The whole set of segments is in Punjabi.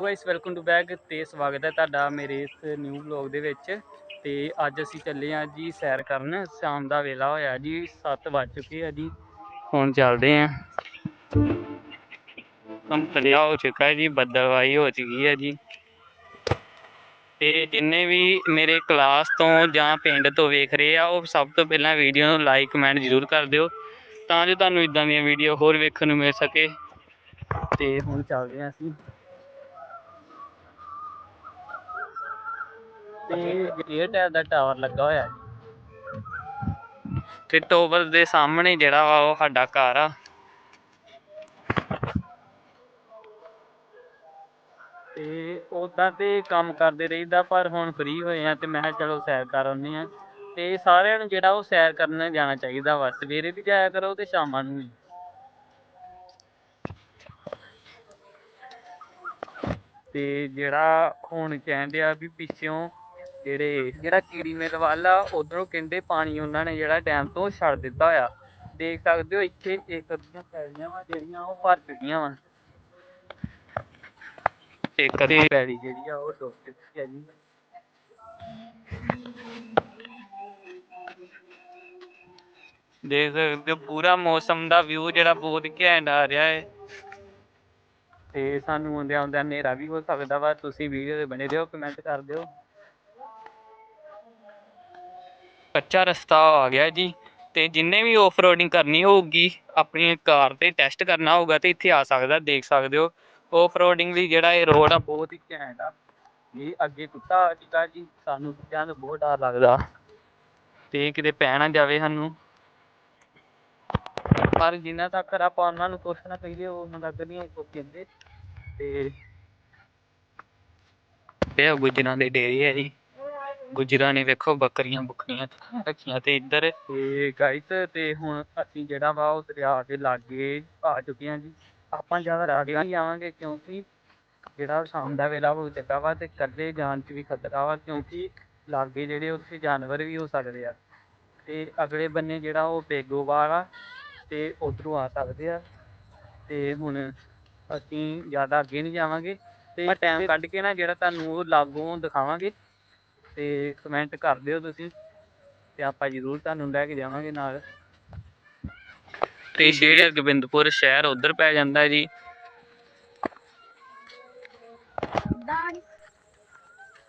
ਗਾਇਸ ਵੈਲਕਮ ਟੂ ਬੈਕ ਤੇ ਸਵਾਗਤ ਹੈ ਤੁਹਾਡਾ ਮੇਰੇ ਇਸ ਨਿਊ ਵਲੌਗ ਦੇ ਵਿੱਚ। ਤੇ ਅੱਜ ਅਸੀਂ ਚੱਲੇ ਹਾਂ ਜੀ ਸੈਰ ਕਰਨ। ਸ਼ਾਮ ਦਾ ਵੇਲਾ ਹੋਇਆ ਜੀ 7 ਵੱਜ ਚੁੱਕੇ ਆ ਜੀ। ਹੁਣ ਚੱਲਦੇ ਹਾਂ। ਕੰਪਲੀਆ ਹੋ ਚੁੱਕਾ ਹੈ ਜੀ, ਬੱਦਲਵਾਈ ਹੋ ਚੁੱਕੀ ਹੈ ਜੀ। ਤੇ ਜਿੰਨੇ ਵੀ ਮੇਰੇ ਕਲਾਸ ਤੋਂ ਜਾਂ ਪਿੰਡ ਤੋਂ ਵੇਖ ਰਹੇ ਆ, ਉਹ ਸਭ ਤੋਂ ਪਹਿਲਾਂ ਵੀਡੀਓ ਨੂੰ ਲਾਈਕ ਕਮੈਂਟ ਜ਼ਰੂਰ ਕਰ ਦਿਓ। ਤਾਂ ਜੋ ਤੁਹਾਨੂੰ ਇਦਾਂ ਦੀਆਂ ਵੀਡੀਓ ਹੋਰ ਵੇਖਣ ਨੂੰ ਮਿਲ ਸਕੇ। ਤੇ ਹੁਣ ਚੱਲਦੇ ਹਾਂ ਅਸੀਂ। ਤੇ ਏਅਰਟੈਲ ਦਾ ਟਾਵਰ ਲੱਗਾ ਹੋਇਆ ਜੀ। ਤੇ ਟਾਵਰ ਦੇ ਸਾਹਮਣੇ ਜਿਹੜਾ ਵਾ ਉਹ ਸਾਡਾ ਘਰ ਆ। ਤੇ ਉਦਾਂ ਤੇ ਕੰਮ ਕਰਦੇ ਰਹੀਦਾ ਪਰ ਹੁਣ ਫ੍ਰੀ ਹੋਏ ਆ ਤੇ ਮੈਂ ਕਿਹਾ ਚਲੋ ਸੈਰ ਕਰ ਆਉਂਦੇ ਆ। ਤੇ ਸਾਰਿਆਂ ਨੂੰ ਜਿਹੜਾ ਉਹ ਸੈਰ ਕਰਨ ਜਾਣਾ ਚਾਹੀਦਾ ਵਾ ਸਵੇਰੇ ਵੀ ਜਾਇਆ ਕਰੋ ਤੇ ਸ਼ਾਮਾਂ ਨੂੰ ਵੀ। ਤੇ ਜਿਹੜਾ ਹੁਣ ਕਹਿੰਦੇ ਆ ਵੀ ਪਿੱਛੋਂ ਜਿਹੜੇ ਜਿਹੜਾ ਕੀੜੀ ਮੇਲ ਵੱਲ ਆ ਉਧਰੋਂ ਕਹਿੰਦੇ ਪਾਣੀ ਉਹਨਾਂ ਨੇ ਜਿਹੜਾ ਡੈਮ ਤੋਂ ਛੱਡ ਦਿੱਤਾ ਹੋਇਆ। ਦੇਖ ਸਕਦੇ ਹੋ ਇੱਥੇ ਇੱਕ ਦੀਆਂ ਪੈਲੀਆਂ ਵਾ ਜਿਹੜੀਆਂ ਉਹ ਭਰ ਚੁੱਕੀਆਂ ਵਾ। ਇੱਕ ਦੀ ਪੈਲੀ ਜਿਹੜੀ ਆ ਉਹ ਡੁੱਬ ਚੁੱਕੀ ਆ ਜੀ। ਦੇਖ ਸਕਦੇ ਹੋ ਪੂਰਾ ਮੌਸਮ ਦਾ ਵਿਊ ਜਿਹੜਾ ਬਹੁਤ ਘੈਂਟ ਆ ਰਿਹਾ ਹੈ ਤੇ ਸਾਨੂੰ ਆਉਂਦਿਆਂ ਆਉਂਦਿਆਂ ਹਨੇਰਾ ਵੀ ਹੋ ਸਕਦਾ ਵਾ। ਤੁਸੀਂ ਵੀਡੀਓ ਦੇ ਬਣੇ ਰਹੋ ਕਮੈਂਟ ਕਰ ਦਿਓ। ਕੱਚਾ ਰਸਤਾ ਆ ਗਿਆ ਜੀ ਤੇ ਜਿੰਨੇ ਵੀ ਆਫ ਰੋਡਿੰਗ ਕਰਨੀ ਹੋਊਗੀ, ਆਪਣੀ ਕਾਰ ਤੇ ਟੈਸਟ ਕਰਨਾ ਹੋਊਗਾ ਤੇ ਇੱਥੇ ਆ ਸਕਦਾ, ਦੇਖ ਸਕਦੇ ਹੋ। ਆਫ ਰੋਡਿੰਗ ਲਈ ਜਿਹੜਾ ਇਹ ਰੋਡ ਆ, ਬਹੁਤ ਹੀ ਘੈਂਟ ਆ। ਇਹ ਅੱਗੇ ਕੁੱਤਾ ਆ ਚੁੱਕਾ ਜੀ, ਸਾਨੂੰ ਕੁੱਤਿਆਂ ਤੋਂ ਬਹੁਤ ਡਰ ਲੱਗਦਾ। ਤੇ ਕਿਤੇ ਪੈ ਨਾ ਜਾਵੇ ਸਾਨੂੰ। ਪਰ ਜਿੰਨਾ ਤੱਕ ਆਪਾਂ ਉਹਨਾਂ ਨੂੰ ਕੁਛ ਨਾ ਕਹੀਏ, ਉਹ ਉਹਨਾਂ ਤੱਕ ਨਹੀਂ ਕੁਛ ਕਹਿੰਦੇ। ਤੇ ਇਹ ਗੁਜਰਾਂ ਦੇ ਡੇਰੇ ਹੈ ਜੀ। ਗੁਜਰਾਂ ਨੇ ਵੇਖੋ ਬੱਕਰੀਆਂ ਬੁੱਕਰੀਆਂ ਰੱਖੀਆਂ ਤੇ ਇੱਧਰ ਤੇ ਗਾਇਸ ਤੇ ਹੁਣ ਅਸੀਂ ਜਿਹੜਾ ਵਾ ਉਹ ਦਰਿਆ ਦੇ ਲਾਗੇ ਆ ਚੁੱਕੇ ਹਾਂ ਜੀ। ਆਪਾਂ ਜ਼ਿਆਦਾ ਰਾਗੇ ਨਹੀਂ ਆਵਾਂਗੇ ਕਿਉਂਕਿ ਜਿਹੜਾ ਸ਼ਾਮ ਦਾ ਵੇਲਾ ਹੋ ਚੁੱਕਾ ਵਾ ਤੇ ਇਕੱਲੇ ਜਾਣ 'ਚ ਵੀ ਖਤਰਾ ਵਾ ਕਿਉਂਕਿ ਲਾਗੇ ਜਿਹੜੇ ਉੱਥੇ ਜਾਨਵਰ ਵੀ ਹੋ ਸਕਦੇ ਆ। ਤੇ ਅਗਲੇ ਬੰਨੇ ਜਿਹੜਾ ਉਹ ਬੇਗੋਵਾਲ ਆ ਤੇ ਉਧਰੋਂ ਆ ਸਕਦੇ ਆ। ਤੇ ਹੁਣ ਅਸੀਂ ਜ਼ਿਆਦਾ ਅੱਗੇ ਨਹੀਂ ਜਾਵਾਂਗੇ। ਤੇ ਟਾਈਮ ਕੱਢ ਕੇ ਨਾ ਜਿਹੜਾ ਤੁਹਾਨੂੰ ਉਹ ਲਾਗੋਂ ਦਿਖਾਵਾਂਗੇ। ਤੇ ਕਮੈਂਟ ਕਰ ਦਿਓ ਤੁਸੀਂ ਤੇ ਆਪਾਂ ਜ਼ਰੂਰ ਤੁਹਾਨੂੰ ਲੈ ਕੇ ਜਾਵਾਂਗੇ ਨਾਲ। ਤੇ ਸ਼ੇਰ ਗੋਬਿੰਦਪੁਰ ਸ਼ਹਿਰ ਉਧਰ ਪੈ ਜਾਂਦਾ ਜੀ।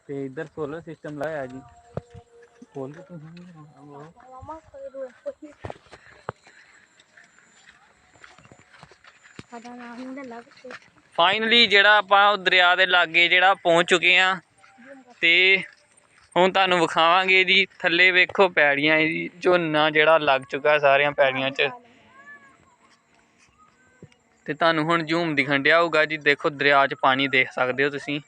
ਤੇ ਇੱਧਰ ਸੋਲਰ ਸਿਸਟਮ ਲਾਇਆ ਜੀ। ਖੋਲ ਕੇ ਤੁਸੀਂ ਫਾਈਨਲੀ ਜਿਹੜਾ ਆਪਾਂ ਦਰਿਆ ਦੇ ਲਾਗੇ ਜਿਹੜਾ ਪਹੁੰਚ ਚੁੱਕੇ ਆ ਤੇ ਹੁਣ ਤੁਹਾਨੂੰ ਵਿਖਾਵਾਂਗੇ ਜੀ, ਥੱਲੇ ਵੇਖੋ ਪੈੜੀਆਂ ਜੀ, ਝੋਨਾ ਜਿਹੜਾ ਲੱਗ ਚੁੱਕਾ ਸਾਰੀਆਂ ਪੈੜੀਆਂ 'ਚ। ਤੇ ਤੁਹਾਨੂੰ ਹੁਣ ਜੂਮ ਦਿਖਣ ਡਿਆ ਹੋਊਗਾ ਜੀ, ਦੇਖੋ ਦਰਿਆ 'ਚ ਪਾਣੀ ਦੇਖ ਸਕਦੇ ਹੋ ਤੁਸੀਂ।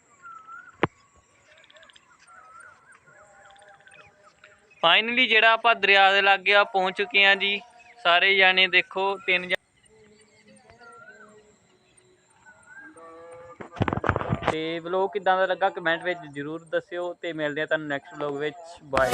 ਫਾਈਨਲੀ ਜਿਹੜਾ ਆਪਾਂ ਦਰਿਆ ਦੇ ਲਾਗੇ ਆ ਪਹੁੰਚ ਚੁੱਕੇ ਆ ਜੀ, ਸਾਰੇ ਜਾਣੇ ਦੇਖੋ, ਤਿੰਨ ਤੇ ਵਲੋਗ ਕਿਦਾਂ ਦਾ ਲੱਗਾ ਕਮੈਂਟ ਵਿੱਚ ਜਰੂਰ ਦੱਸਿਓ ਤੇ ਮਿਲਦੇ ਆ ਤੁਹਾਨੂੰ ਨੈਕਸਟ ਵਲੋਗ ਵਿੱਚ। ਬਾਏ